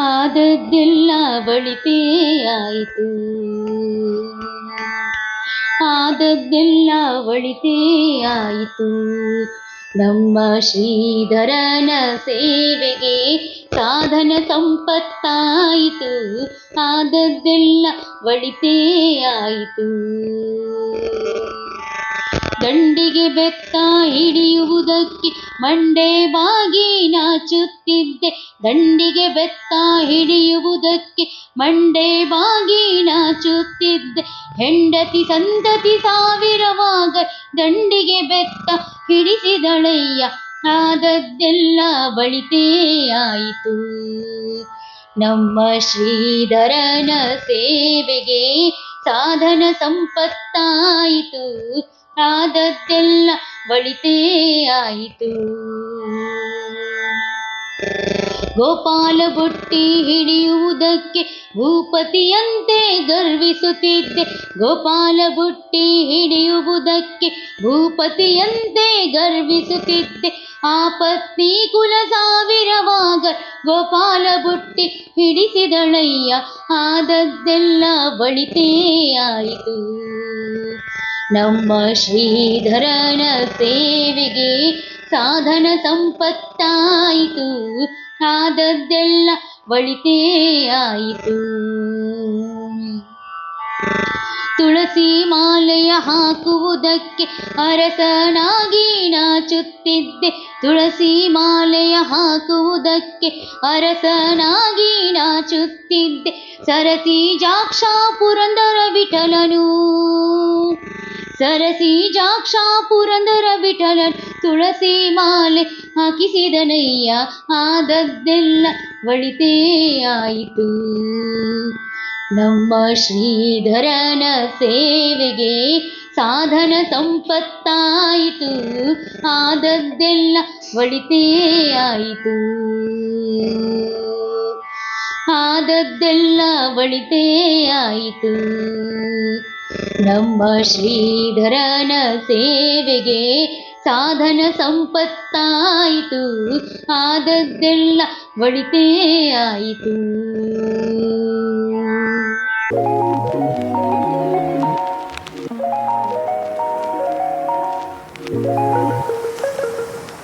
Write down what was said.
ಆದದ್ದೆಲ್ಲ ಬಳಿತೇ ಆಯಿತು. ಆದದ್ದೆಲ್ಲ ಬಳಿತೇ ಆಯಿತು. ನಮ್ಮ ಶ್ರೀಧರನ ಸೇವೆಗೆ ಸಾಧನ ಸಂಪತ್ತಾಯಿತು. ಆದದ್ದೆಲ್ಲ ಒಳಿತೇ ಆಯಿತು. ದಂಡಿಗೆ ಬೆತ್ತ ಹಿಡಿಯುವುದಕ್ಕೆ ಮಂಡೆ ಬಾಗಿ ನಾಚುತ್ತಿದ್ದೆ. ದಂಡಿಗೆ ಬೆತ್ತ ಹಿಡಿಯುವುದಕ್ಕೆ ಮಂಡೆ ಬಾಗಿ ನಾಚುತ್ತಿದ್ದೆ. ಹೆಂಡತಿ ಸಂತತಿ ಸಾವಿರವಾಗ ದಂಡಿಗೆ ಬೆತ್ತ ಹಿಡಿಸಿದಳಯ್ಯ. ಆದದ್ದೆಲ್ಲ ಬಳಿತೇ ಆಯಿತು. ನಮ್ಮ ಶ್ರೀಧರನ ಸೇವೆಗೆ ಸಾಧನ ಸಂಪತ್ತಾಯಿತು. ಆದದ್ದೆಲ್ಲ ಬಳಿತೇ ಆಯಿತು. ಗೋಪಾಲ ಬುಟ್ಟಿ ಹಿಡಿಯುವುದಕ್ಕೆ ಭೂಪತಿಯಂತೆ ಗರ್ವಿಸುತ್ತಿದ್ದೆ. ಗೋಪಾಲ ಬುಟ್ಟಿ ಹಿಡಿಯುವುದಕ್ಕೆ ಭೂಪತಿಯಂತೆ ಗರ್ವಿಸುತ್ತಿದ್ದೆ. ಆ ಪತ್ನಿ ಕುಲ ಸಾವಿರವಾಗ ಗೋಪಾಲ ಬುಟ್ಟಿ ಹಿಡಿಸಿದಳಯ್ಯ. ಆದದ್ದೆಲ್ಲ ಬಳಿತೇ ಆಯಿತು. ನಮ್ಮ ಶ್ರೀಧರನ ಸೇವೆಗೆ ಸಾಧನ ಸಂಪತ್ತಾಯಿತು. ಆದದ್ದೆಲ್ಲ ಒಳಿತೇ ಆಯಿತು. ತುಳಸಿ ಮಾಲೆಯ ಹಾಕುವುದಕ್ಕೆ ಅರಸನಾಗಿ ನಾಚುತ್ತಿದ್ದೆ. ತುಳಸಿ ಮಾಲೆಯ ಹಾಕುವುದಕ್ಕೆ ಅರಸನಾಗಿ ನಾಚುತ್ತಿದ್ದೆ. ಸರಸಿ ಜಾಕ್ಷ ಪುರಂದರ ವಿಠಲನು ಸರಸಿ ಜಾಕ್ಷ ಪುರಂದರ ವಿಠಲ ತುಳಸಿ ಮಾಲೆ ಹಾಕಿಸಿದನಯ್ಯ, ಆದದ್ದೆಲ್ಲ ಒಳಿತೇ ಆಯಿತು. ನಮ್ಮ ಶ್ರೀಧರನ ಸೇವೆಗೆ ಸಾಧನ ಸಂಪತ್ತಾಯಿತು, ಆದದ್ದೆಲ್ಲ ಒಳಿತೇ ಆಯಿತು. ಆದದ್ದೆಲ್ಲ ಒಳಿತೇ ಆಯಿತು. ನಮ್ಮ ಶ್ರೀಧರನ ಸೇವೆಗೆ ಸಾಧನ ಸಂಪತ್ತಾಯಿತು. ಆದದ್ದೆಲ್ಲ ಒಳಿತೇ ಆಯಿತು.